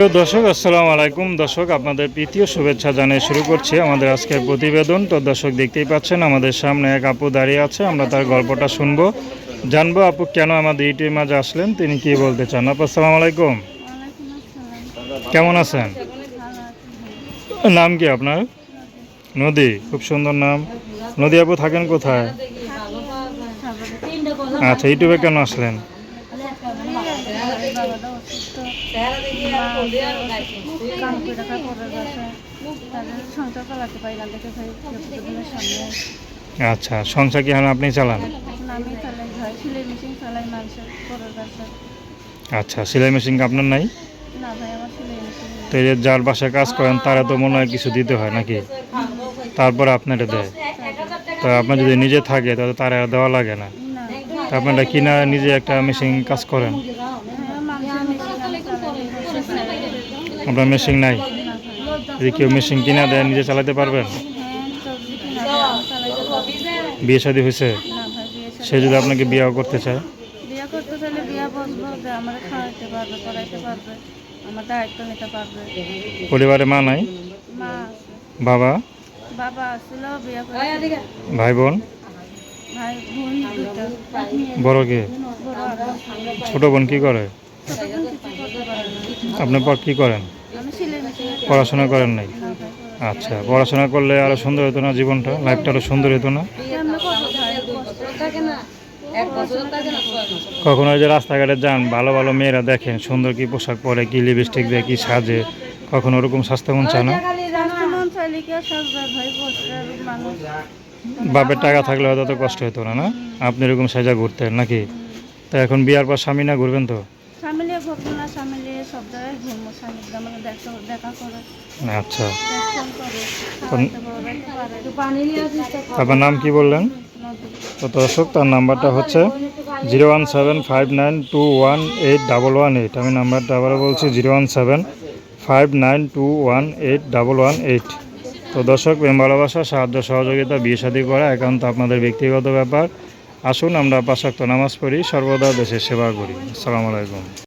দর্শক, আসসালামু আলাইকুম। দর্শক, আপনাদের প্রীতীয় শুভেচ্ছা জানিয়ে শুরু করছি আমাদের আজকের প্রতিবেদন। তো দর্শক, দেখতেই পাচ্ছেন, আমাদের সামনে এক আপু দাঁড়িয়ে আছে, আমরা তার গল্পটা শুনব। জানব আপু কেন আমাদের ইউটিউব মাঝে আসলেন, তিনি কি বলতে চান? আপু, আসসালামু আলাইকুম। কেমন আছেন? নাম কি আপনার? নদী, খুব সুন্দর নাম। নদী আপু, থাকেন কোথায়? আচ্ছা ইউটিউবে কেন আসলেন? সংসার আচ্ছা সংসার কি আপনি চালান? আচ্ছা সেলাই মেশিন আপনার নাই? তো যার বাসায় কাজ করেন, তারা তো মনে হয় কিছু দিতে হয় নাকি? তারপরে আপনারা দেয়। তো আপনার যদি নিজে থাকে, তাহলে তারা দেওয়া লাগে না। আপনারা কিনা নিজে একটা মেশিন কাজ করেন হ্যাঁ মানুষের মেশিন আমি চালাই বসে চালাই। আপনার মেশিন নাই। যদি কেউ মেশিন কিনা দেয় নিজে চালাতে পারবেন হ্যাঁ বিয়ে শাদী হয়েছে। সে যদি আপনাকে বিয়েও করতে চায়? বিয়ে করতে চাইলে বিয়ে বসবো যে আমার খাওয়াইতে পারবে পড়াইতে পারবে আমার দায়িত্ব নিতে পারবে। পরিবারে মা নাই? বাবা? বাবা আসছিল বিয়ে করে ভাই বোন? ভাই বোন দুটো বড় কে? ছোট বোন কি করে? করতে পারে না। আপনি পর কি করেন? পড়াশোনা করেন নাই? আচ্ছা পড়াশোনা করলে আরও সুন্দর হতো না জীবনটা? লাইফটা আরও সুন্দর হতো না? কখনো যে রাস্তাঘাটে যান, ভালো ভালো মেয়েরা দেখেন, সুন্দর কি পোশাক পরে, কি লিপস্টিক দেয়, কি সাজে, কখনো ওরকম স্বাস্থ্য মন চায় না? বাপের টাকা থাকলে হয়তো কষ্ট হতো না না? আপনি এরকম সাজা ঘুরতেন নাকি? তা এখন বিয়ার পর স্বামী না ঘুরবেন তো? স্বামীলিয়ে সব জায়গায় ঘুরবো আমাকে দেখা দেখা করে। আচ্ছা। আপনার নাম কি বললেন? তো দর্শক তার নাম্বারটা হচ্ছে zero one seven five nine two one eight double one eight. আমি নাম্বারটা আবারও বলছি zero one seven five nine two one eight double one eight. তো দর্শক প্রেম ভালোবাসা সাহায্য সহযোগিতা বিয়ে শাদী করা একান্ত আপনাদের ব্যক্তিগত ব্যাপার। আসুন আমরা পাশাক্ত নামাজ পড়ি সর্বদা দেশের সেবা করি। আসসালামু আলাইকুম।